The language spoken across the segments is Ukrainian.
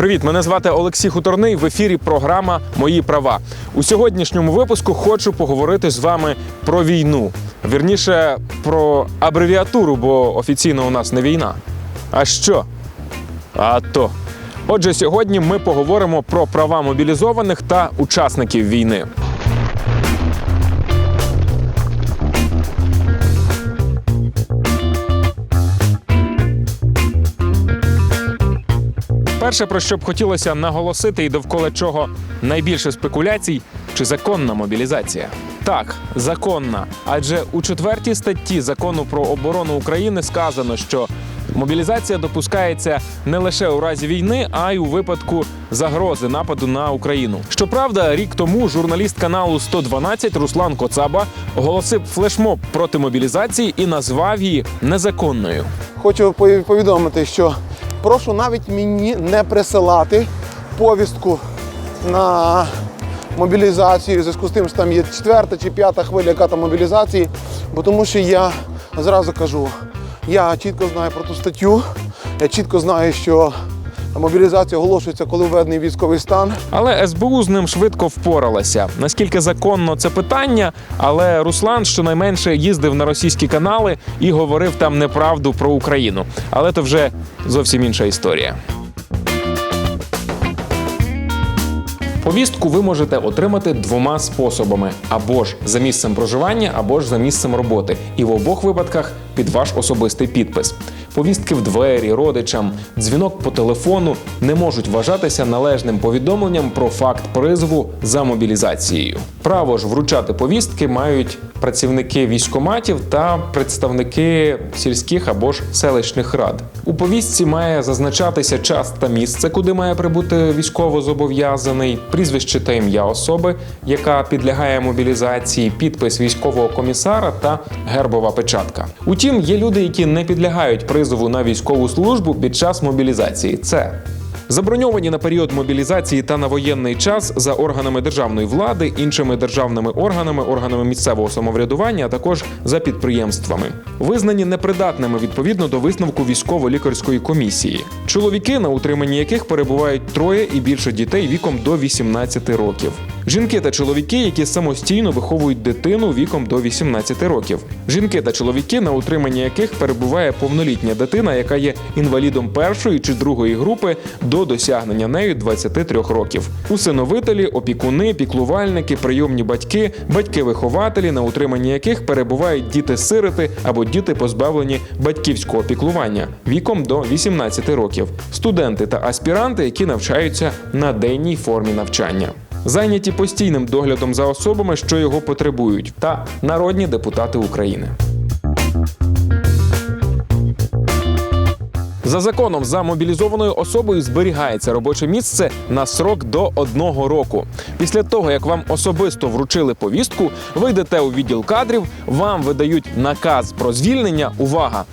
Привіт, мене звати Олексій Хуторний. В ефірі програма Мої права. У сьогоднішньому випуску хочу поговорити з вами про війну. Вірніше про абревіатуру, бо офіційно у нас не війна. А що? А то. Отже, сьогодні ми поговоримо про права мобілізованих та учасників війни. Перше, про що б хотілося наголосити, і довкола чого найбільше спекуляцій, чи законна мобілізація. Так, законна. Адже у четвертій статті закону про оборону України сказано, що мобілізація допускається не лише у разі війни, а й у випадку загрози нападу на Україну. Щоправда, рік тому журналіст каналу 112 Руслан Коцаба оголосив флешмоб проти мобілізації і назвав її незаконною. Хочу повідомити, що прошу навіть мені не присилати повістку на мобілізацію в зв'язку з тим, що там є четверта чи п'ята хвиля, яка там мобілізації, бо тому що я зразу кажу, я чітко знаю про ту статтю, я чітко знаю, що мобілізація оголошується, коли введений військовий стан. Але СБУ з ним швидко впоралася. Наскільки законно це питання, але Руслан щонайменше їздив на російські канали і говорив там неправду про Україну. Але то вже зовсім інша історія. Повістку ви можете отримати двома способами: або ж за місцем проживання, або ж за місцем роботи. І в обох випадках під ваш особистий підпис. Повістки в двері, родичам, дзвінок по телефону не можуть вважатися належним повідомленням про факт призову за мобілізацією. Право ж вручати повістки мають працівники військоматів та представники сільських або ж селищних рад. У повістці має зазначатися час та місце, куди має прибути військовозобов'язаний, прізвище та ім'я особи, яка підлягає мобілізації, підпис військового комісара та гербова печатка. Утім, є люди, які не підлягають призову на військову службу під час мобілізації. Це Заброньовані на період мобілізації та на воєнний час за органами державної влади, іншими державними органами, органами місцевого самоврядування, а також за підприємствами, визнані непридатними відповідно до висновку військово-лікарської комісії. Чоловіки, на утриманні яких перебувають троє і більше дітей віком до 18 років. Жінки та чоловіки, які самостійно виховують дитину віком до 18 років. Жінки та чоловіки, на утриманні яких перебуває повнолітня дитина, яка є інвалідом першої чи другої групи до досягнення нею 23 років. Усиновителі, опікуни, піклувальники, прийомні батьки, батьки-вихователі, на утриманні яких перебувають діти-сироти або діти, позбавлені батьківського піклування віком до 18 років, студенти та аспіранти, які навчаються на денній формі навчання. Зайняті постійним доглядом за особами, що його потребують, та народні депутати України. За законом за мобілізованою особою зберігається робоче місце на срок до одного року. Після того, як вам особисто вручили повістку, ви йдете у відділ кадрів, вам видають наказ про звільнення. Увага!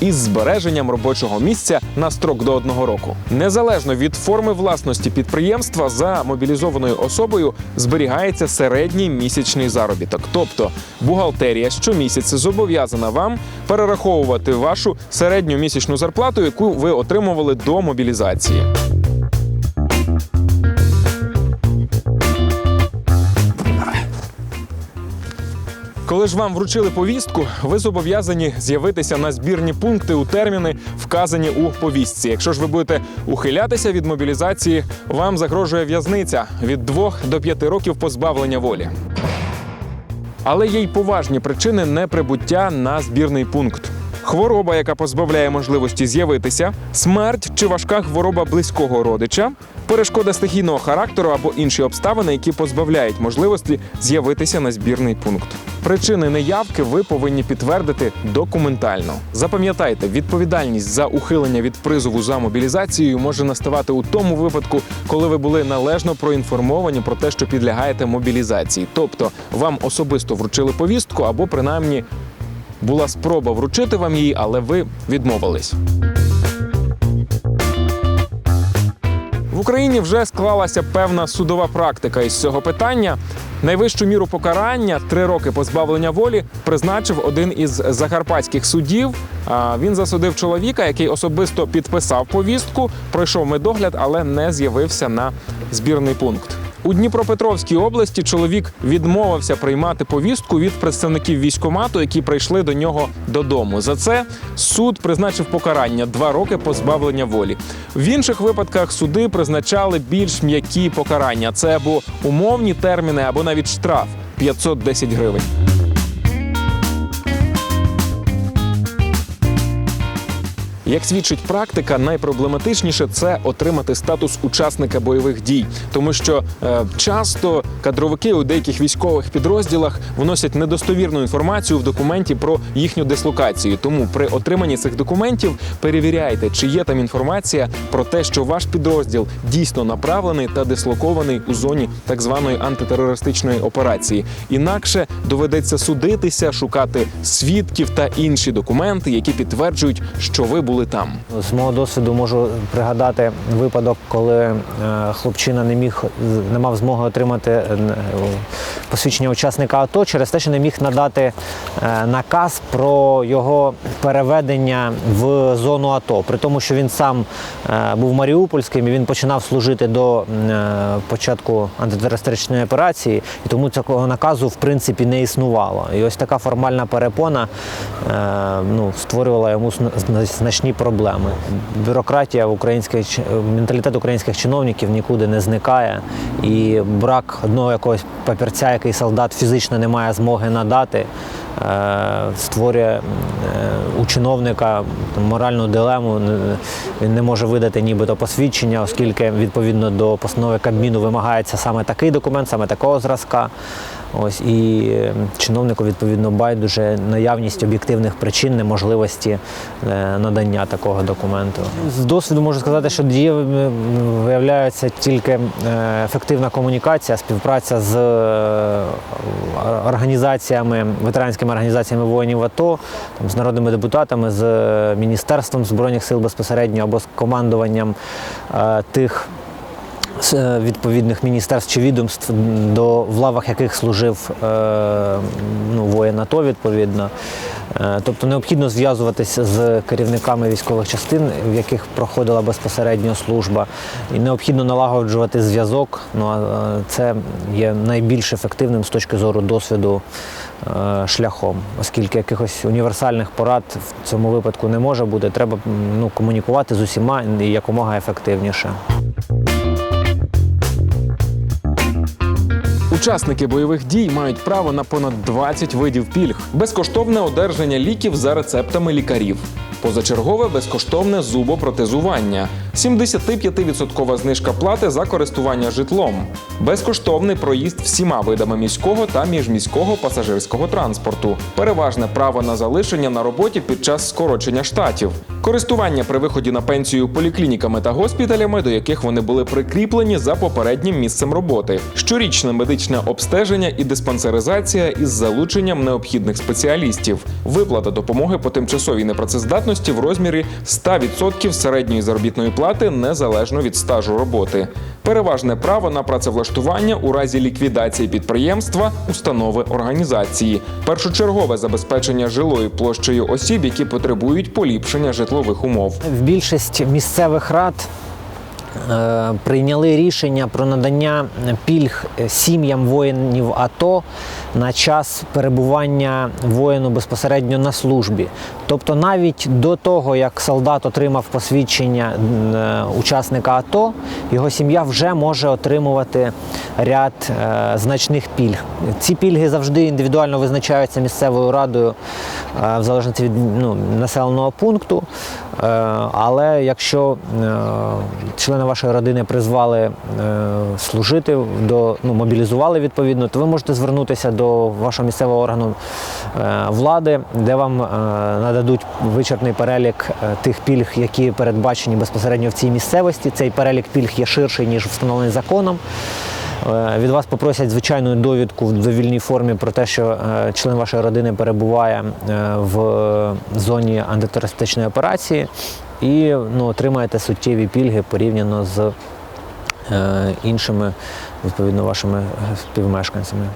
Із збереженням робочого місця на строк до одного року. Незалежно від форми власності підприємства за мобілізованою особою зберігається середній місячний заробіток. Тобто бухгалтерія щомісяця зобов'язана вам перераховувати вашу середню місячну зарплату, яку ви отримували до мобілізації. Коли ж вам вручили повістку, ви зобов'язані з'явитися на збірні пункти у терміни, вказані у повістці. Якщо ж ви будете ухилятися від мобілізації, вам загрожує в'язниця від 2 до 5 років позбавлення волі. Але є й поважні причини неприбуття на збірний пункт. Хвороба, яка позбавляє можливості з'явитися, смерть чи важка хвороба близького родича, перешкода стихійного характеру або інші обставини, які позбавляють можливості з'явитися на збірний пункт. Причини неявки ви повинні підтвердити документально. Запам'ятайте, відповідальність за ухилення від призову за мобілізацією може наставати у тому випадку, коли ви були належно проінформовані про те, що підлягаєте мобілізації. Тобто вам особисто вручили повістку або принаймні була спроба вручити вам її, але ви відмовились. В Україні вже склалася певна судова практика із цього питання. Найвищу міру покарання три роки позбавлення волі призначив один із закарпатських судів. Він засудив чоловіка, який особисто підписав повістку, пройшов медогляд, але не з'явився на збірний пункт. У Дніпропетровській області чоловік відмовився приймати повістку від представників військкомату, які прийшли до нього додому. За це суд призначив покарання два роки позбавлення волі. В інших випадках суди призначали більш м'які покарання. Це або умовні терміни, або навіть штраф 510 гривень. Як свідчить практика, найпроблематичніше це отримати статус учасника бойових дій, тому що е, часто кадровики у деяких військових підрозділах вносять недостовірну інформацію в документі про їхню дислокацію. Тому при отриманні цих документів перевіряйте, чи є там інформація про те, що ваш підрозділ дійсно направлений та дислокований у зоні так званої антитерористичної операції. Інакше доведеться судитися, шукати свідків та інші документи, які підтверджують, що ви були там. З мого досвіду можу пригадати випадок, коли е, хлопчина не міг не мав змоги отримати е, посвідчення учасника АТО через те, що не міг надати е, наказ про його переведення в зону АТО. При тому, що він сам е, був маріупольським і він починав служити до е, початку антитерористичної операції, і тому такого наказу в принципі не існувало. І ось така формальна перепона ну, створювала йому значні проблеми. Бюрократія в українських менталітет українських чиновників нікуди не зникає, і брак одного якогось папірця, який солдат фізично не має змоги надати. Е, Створює е, у чиновника моральну дилему. Він не може видати нібито посвідчення, оскільки відповідно до постанови Кабміну вимагається саме такий документ, саме такого зразка. Ось і чиновнику відповідно байдуже наявність об'єктивних причин неможливості е, надання такого документу. З досвіду можу сказати, що дієвими виявляється тільки ефективна комунікація, співпраця з організаціями, ветеранськими організаціями воїнів АТО, там, з народними депутатами, з е, Міністерством збройних сил безпосередньо або з командуванням е, тих е, відповідних міністерств чи відомств, до в лавах яких служив е, ну, воїн АТО, відповідно. Е, Тобто необхідно зв'язуватися з керівниками військових частин, в яких проходила безпосередньо служба, і необхідно налагоджувати зв'язок. Ну а е, це є найбільш ефективним з точки зору досвіду е, шляхом, оскільки якихось універсальних порад в цьому випадку не може бути. Треба ну, комунікувати з усіма і якомога ефективніше. Учасники бойових дій мають право на понад 20 видів пільг, безкоштовне одержання ліків за рецептами лікарів, позачергове безкоштовне зубопротезування, 75% знижка плати за користування житлом, безкоштовний проїзд всіма видами міського та міжміського пасажирського транспорту, переважне право на залишення на роботі під час скорочення штатів, користування при виході на пенсію поліклініками та госпіталями, до яких вони були прикріплені за попереднім місцем роботи, щорічне медичне обстеження і диспансеризація із залученням необхідних спеціалістів, виплата допомоги по тимчасовій непрацездатності в розмірі 100% середньої заробітної плати незалежно від стажу роботи, переважне право на працевлаштування у разі ліквідації підприємства, установи організації, першочергове забезпечення жилою площею осіб, які потребують поліпшення житлових умов. В більшість місцевих рад прийняли рішення про надання пільг сім'ям воїнів АТО на час перебування воїну безпосередньо на службі. Тобто навіть до того, як солдат отримав посвідчення е, учасника АТО, його сім'я вже може отримувати ряд е, значних пільг. Ці пільги завжди індивідуально визначаються місцевою радою е, в залежності від ну, населеного пункту. Е, Але якщо е, члени вашої родини призвали е, служити до ну, мобілізували відповідно, то ви можете звернутися до вашого місцевого органу влади, де вам нададуть вичерпний перелік тих пільг, які передбачені безпосередньо в цій місцевості. Цей перелік пільг є ширший ніж встановлений законом. Е, Від вас попросять звичайну довідку в довільній формі про те, що е, член вашої родини перебуває е, в зоні антитерористичної операції, і ну, отримаєте суттєві пільги порівняно з іншими відповідно вашими співмешканцями.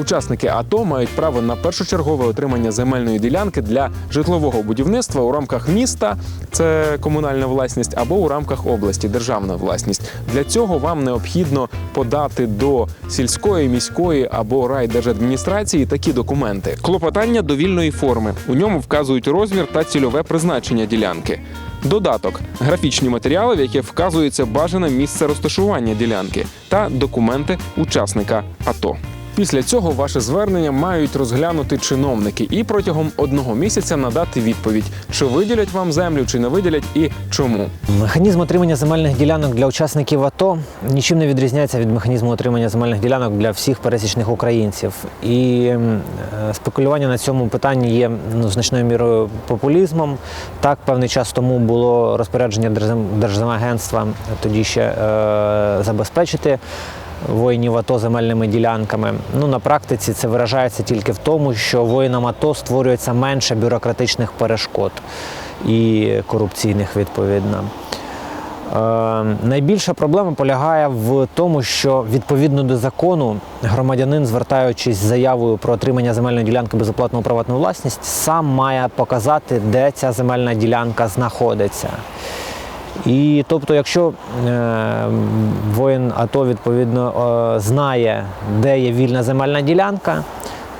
Учасники АТО мають право на першочергове отримання земельної ділянки для житлового будівництва у рамках міста, це комунальна власність, або у рамках області державна власність. Для цього вам необхідно подати до сільської, міської або райдержадміністрації такі документи. Клопотання довільної форми. У ньому вказують розмір та цільове призначення ділянки. Додаток графічні матеріали, в яких вказується бажане місце розташування ділянки та документи учасника АТО. Після цього ваше звернення мають розглянути чиновники і протягом одного місяця надати відповідь, чи виділять вам землю, чи не виділять, і чому. Механізм отримання земельних ділянок для учасників АТО нічим не відрізняється від механізму отримання земельних ділянок для всіх пересічних українців. І е, спекулювання на цьому питанні є ну, значною мірою популізмом. Так, певний час тому було розпорядження Держзем- Держземагентства тоді ще е, забезпечити. Воїнів АТО земельними ділянками. Ну на практиці це виражається тільки в тому, що воїнам АТО створюється менше бюрократичних перешкод і корупційних відповідно. Е, найбільша проблема полягає в тому, що відповідно до закону громадянин, звертаючись з заявою про отримання земельної ділянки безоплатну у приватну власність, сам має показати, де ця земельна ділянка знаходиться. І тобто, якщо е, воїн АТО відповідно е, знає, де є вільна земельна ділянка,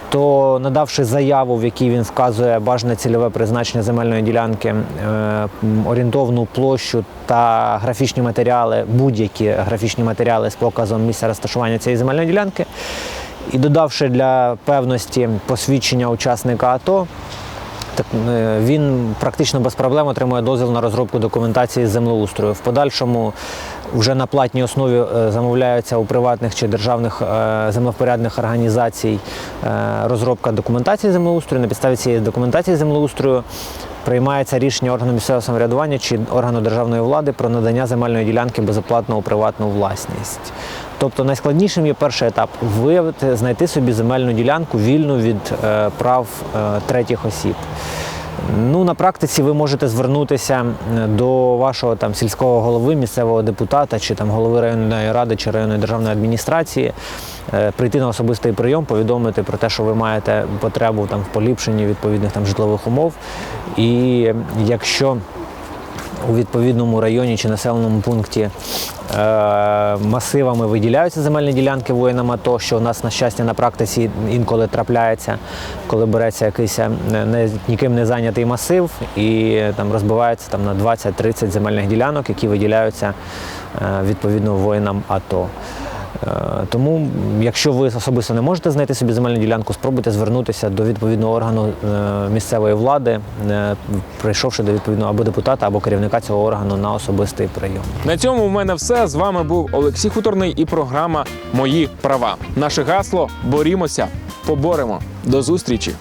то надавши заяву, в якій він вказує бажане цільове призначення земельної ділянки, е, орієнтовну площу та графічні матеріали, будь-які графічні матеріали з показом місця розташування цієї земельної ділянки, і додавши для певності посвідчення учасника АТО, він практично без проблем отримує дозвіл на розробку документації з землеустрою. В подальшому вже на платній основі е, замовляються у приватних чи державних е, землевпорядних організацій е, розробка документації землеустрою. На підставі цієї документації землеустрою приймається рішення органу місцевого самоврядування чи органу державної влади про надання земельної ділянки безоплатно у приватну власність. Тобто найскладнішим є перший етап виявити, знайти собі земельну ділянку вільну від е, прав е, третіх осіб. Ну, на практиці ви можете звернутися е, до вашого там сільського голови, місцевого депутата, чи там голови районної ради чи районної державної адміністрації, е, прийти на особистий прийом, повідомити про те, що ви маєте потребу там в поліпшенні відповідних там житлових умов. І якщо у відповідному районі чи населеному пункті е, масивами виділяються земельні ділянки воїнам АТО, що у нас, на щастя, на практиці інколи трапляється, коли береться якийсь е, ніким не зайнятий масив і е, там розбивається там, на 20-30 земельних ділянок, які виділяються відповідно воїнам АТО. Е, Тому, якщо ви особисто не можете знайти собі земельну ділянку, спробуйте звернутися до відповідного органу е, місцевої влади, е, прийшовши до відповідного або депутата, або керівника цього органу на особистий прийом. На цьому у мене все. З вами був Олексій Хуторний і програма Мої права. Наше гасло борімося, поборемо. До зустрічі!